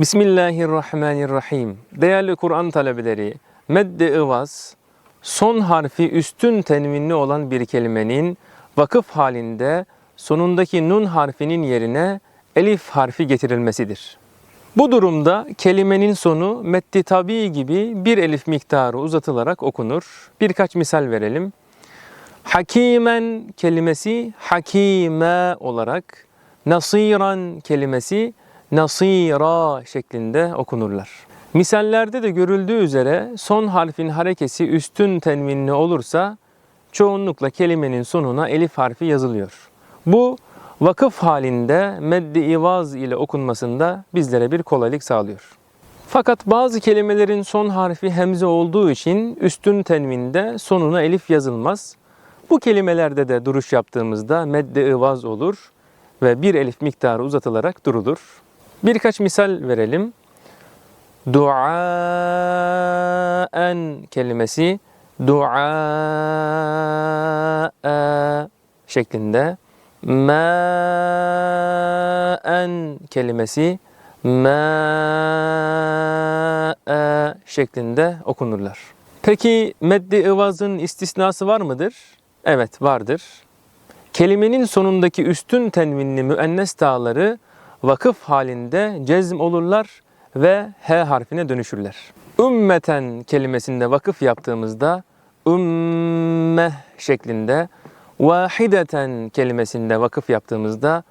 Bismillahirrahmanirrahim. Değerli Kur'an talebeleri, medde ıvaz, son harfi üstün tenvinli olan bir kelimenin vakıf halinde sonundaki nun harfinin yerine elif harfi getirilmesidir. Bu durumda kelimenin sonu meddi tabi gibi bir elif miktarı uzatılarak okunur. Birkaç misal verelim. Hakimen kelimesi hakime olarak, nasiran kelimesi nasira şeklinde okunurlar. Misallerde de görüldüğü üzere son harfin harekesi üstün tenvinli olursa çoğunlukla kelimenin sonuna elif harfi yazılıyor. Bu vakıf halinde meddi ivaz ile okunmasında bizlere bir kolaylık sağlıyor. Fakat bazı kelimelerin son harfi hemze olduğu için üstün tenvinde sonuna elif yazılmaz. Bu kelimelerde de duruş yaptığımızda medde ivaz olur ve bir elif miktarı uzatılarak durulur. Birkaç misal verelim. Duaen kelimesi dua şeklinde. Ma'en kelimesi ma şeklinde okunurlar. Peki meddi ıvazın istisnası var mıdır? Evet vardır. Kelimenin sonundaki üstün tenvinli müennes tağları vakıf halinde cezm olurlar ve H harfine dönüşürler. Ümmeten kelimesinde vakıf yaptığımızda ümme şeklinde, vahideten kelimesinde vakıf yaptığımızda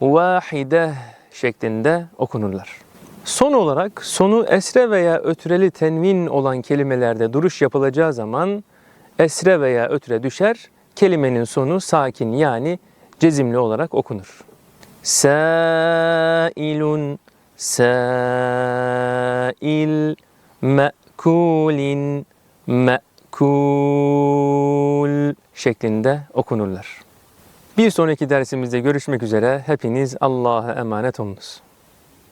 vahide şeklinde okunurlar. Son olarak sonu esre veya ötreli tenvin olan kelimelerde duruş yapılacağı zaman esre veya ötre düşer, kelimenin sonu sakin yani cezimli olarak okunur. Sailun, sail, me'kulin, me'kul şeklinde okunurlar. Bir sonraki dersimizde görüşmek üzere. Hepiniz Allah'a emanet olunuz.